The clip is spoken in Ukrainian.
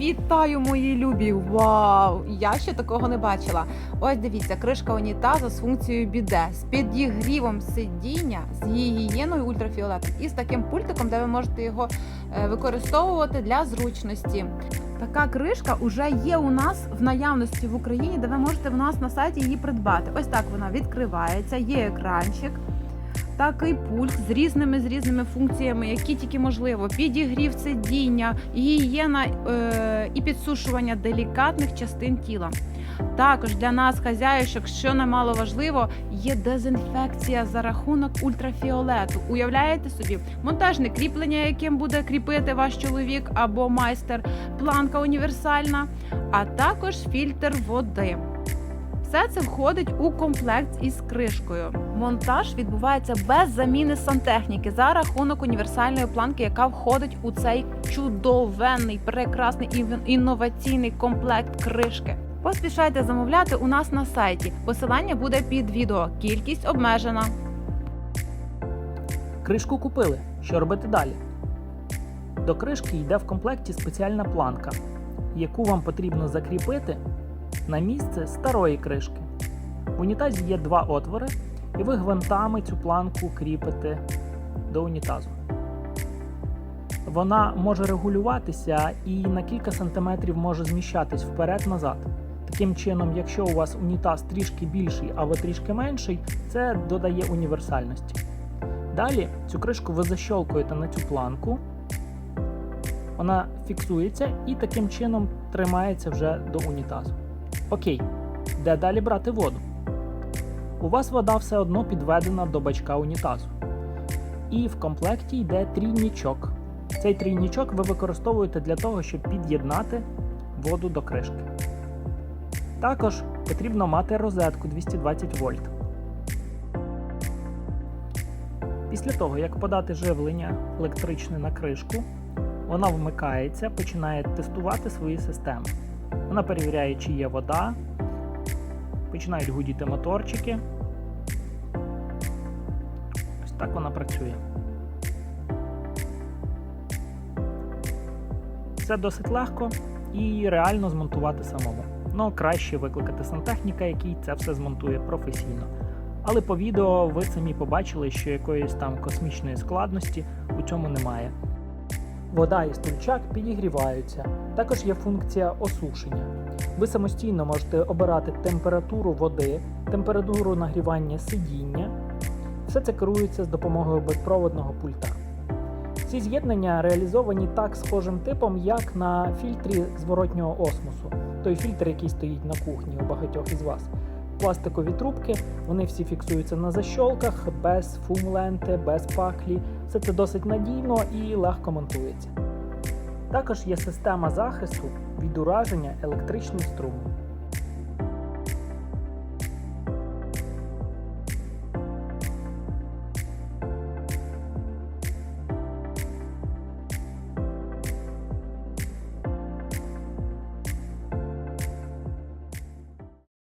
Вітаю, мої любі! Вау! Я ще такого не бачила. Ось дивіться, кришка унітазу з функцією біде, з підігрівом сидіння, з гігієною ультрафіолетом і з таким пультиком, де ви можете його е, використовувати для зручності. Така кришка вже є у нас в наявності в Україні, де ви можете в нас на сайті її придбати. Ось так вона відкривається, є екранчик. Такий пульт з різними з різними функціями, які тільки можливо. Підігрів сидіння, гігієна е, і підсушування делікатних частин тіла. Також для нас, хазяюшок, що немало важливо, є дезінфекція за рахунок ультрафіолету. Уявляєте собі, монтажне кріплення, яким буде кріпити ваш чоловік або майстер, планка універсальна, а також фільтр води. Все це входить у комплект із кришкою. Монтаж відбувається без заміни сантехніки за рахунок універсальної планки, яка входить у цей чудовенний, прекрасний ін- інноваційний комплект кришки. Поспішайте замовляти у нас на сайті. Посилання буде під відео. Кількість обмежена. Кришку купили. Що робити далі? До кришки йде в комплекті спеціальна планка, яку вам потрібно закріпити на місце старої кришки. В унітазі є два отвори, і ви гвинтами цю планку кріпите до унітазу. Вона може регулюватися і на кілька сантиметрів може зміщатись вперед-назад. Таким чином, якщо у вас унітаз трішки більший або трішки менший, це додає універсальності. Далі цю кришку ви защолкуєте на цю планку, вона фіксується і таким чином тримається вже до унітазу. Окей, де далі брати воду? У вас вода все одно підведена до бачка унітазу. І в комплекті йде трійнічок. Цей трійнічок ви використовуєте для того, щоб під'єднати воду до кришки. Також потрібно мати розетку 220 вольт. Після того, як подати живлення електричне на кришку, вона вмикається, починає тестувати свої системи. Вона перевіряє, чи є вода, починають гудіти моторчики. Ось так вона працює. Все досить легко і реально змонтувати самому. Ну, краще викликати сантехніка, який це все змонтує професійно. Але по відео ви самі побачили, що якоїсь там космічної складності у цьому немає. Вода і стульчак підігріваються. Також є функція осушення. Ви самостійно можете обирати температуру води, температуру нагрівання сидіння. Все це керується з допомогою безпроводного пульта. Ці з'єднання реалізовані так схожим типом, як на фільтрі зворотнього осмосу, той фільтр, який стоїть на кухні у багатьох із вас. Пластикові трубки, вони всі фіксуються на защолках, без фум-ленти, без паклі. Все це досить надійно і легко монтується. Також є система захисту від ураження електричним струмом.